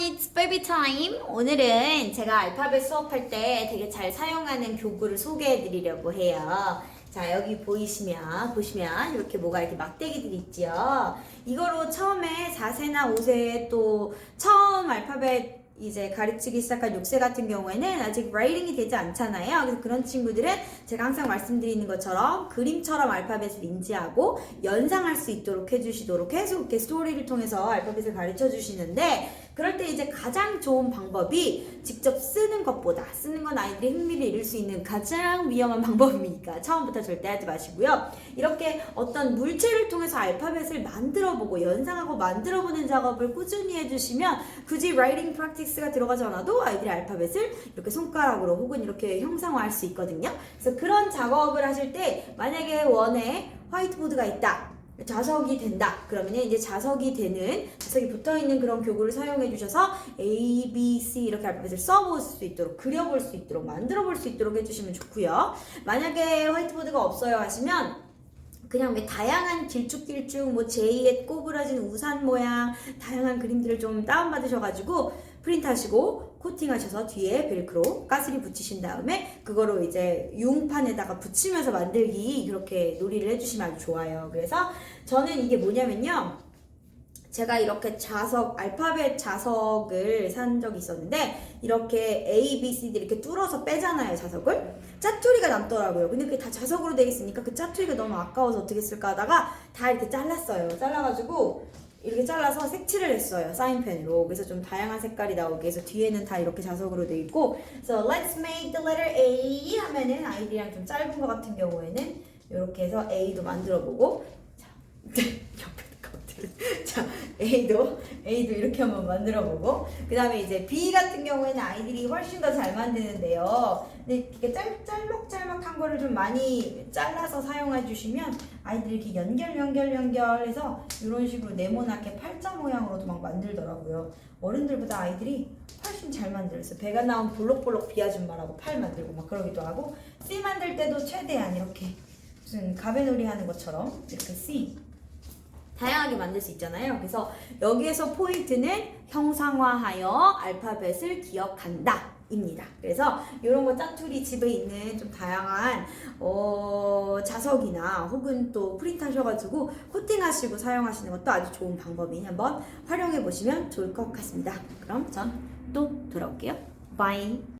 it's baby time. 오늘은 제가 알파벳 수업할 때 되게 잘 사용하는 교구를 소개해 드리려고 해요. 자, 여기 보이시면, 보시면 이렇게 뭐가 이렇게 막대기들이 있지요. 이거로 처음에 4세나 5세 또 처음 알파벳 이제 가르치기 시작한 6세 같은 경우에는 아직 라이팅이 되지 않잖아요. 그래서 그런 친구들은 제가 항상 말씀드리는 것처럼 그림처럼 알파벳을 인지하고 연상할 수 있도록 해주시도록 계속 이렇게 스토리를 통해서 알파벳을 가르쳐 주시는데 그럴 때 이제 가장 좋은 방법이 직접 쓰는 것보다 쓰는 건 아이들이 흥미를 잃을 수 있는 가장 위험한 방법이니까 처음부터 절대 하지 마시고요. 이렇게 어떤 물체를 통해서 알파벳을 만들어 보고 연상하고 만들어 보는 작업을 꾸준히 해주시면 굳이 라이팅 프랙티스가 들어가지 않아도 아이들이 알파벳을 이렇게 손가락으로 혹은 이렇게 형상화할 수 있거든요. 그래서 그런 작업을 하실 때 만약에 원에 화이트보드가 있다. 자석이 된다. 그러면 이제 자석이 되는 자석이 붙어 있는 그런 교구를 사용해 주셔서 A, B, C 이렇게 알파벳을 써볼 수 있도록 그려볼 수 있도록 만들어 볼 수 있도록 해주시면 좋고요. 만약에 화이트보드가 없어요 하시면 그냥 왜 다양한 길쭉길쭉 뭐 제이의 꼬부라진 우산 모양 다양한 그림들을 좀 다운받으셔가지고 프린트하시고 코팅하셔서 뒤에 벨크로 가스리 붙이신 다음에 그거로 이제 융판에다가 붙이면서 만들기 그렇게 놀이를 해주시면 아주 좋아요. 그래서 저는 이게 뭐냐면요. 제가 이렇게 자석, 알파벳 자석을 산 적이 있었는데, 이렇게 A, B, C, D 이렇게 뚫어서 빼잖아요, 자석을. 짜투리가 남더라고요. 근데 그게 다 자석으로 되어 있으니까 그 짜투리가 너무 아까워서 어떻게 쓸까 하다가 다 이렇게 잘랐어요. 잘라가지고, 이렇게 잘라서 색칠을 했어요. 사인펜으로. 그래서 좀 다양한 색깔이 나오게 해서 뒤에는 다 이렇게 자석으로 되어 있고, So let's make the letter A 하면은 아이들이랑 좀 짧은 것 같은 경우에는 이렇게 해서 A도 만들어 보고, 자, 옆에 것들. 자, A도 A도 이렇게 한번 만들어 보고 그 다음에 이제 B 같은 경우에는 아이들이 훨씬 더 잘 만드는데요. 근데 짤 짤록짤록한 거를 좀 많이 잘라서 사용해 주시면 아이들이 이렇게 연결 연결 연결해서 이런 식으로 네모나게 팔자 모양으로도 막 만들더라고요. 어른들보다 아이들이 훨씬 잘 만들었어요. 배가 나온 볼록볼록 비 아줌마라고 팔 만들고 막 그러기도 하고 C 만들 때도 최대한 이렇게 무슨 가베놀이 하는 것처럼 이렇게 C 다양하게 만들 수 있잖아요. 그래서 여기에서 포인트는 형상화하여 알파벳을 기억한다. 입니다. 그래서 이런 거 짜투리 집에 있는 좀 다양한 어, 자석이나 혹은 또 프린트 하셔가지고 코팅하시고 사용하시는 것도 아주 좋은 방법이니 한번 활용해 보시면 좋을 것 같습니다. 그럼 전 또 돌아올게요. 바이.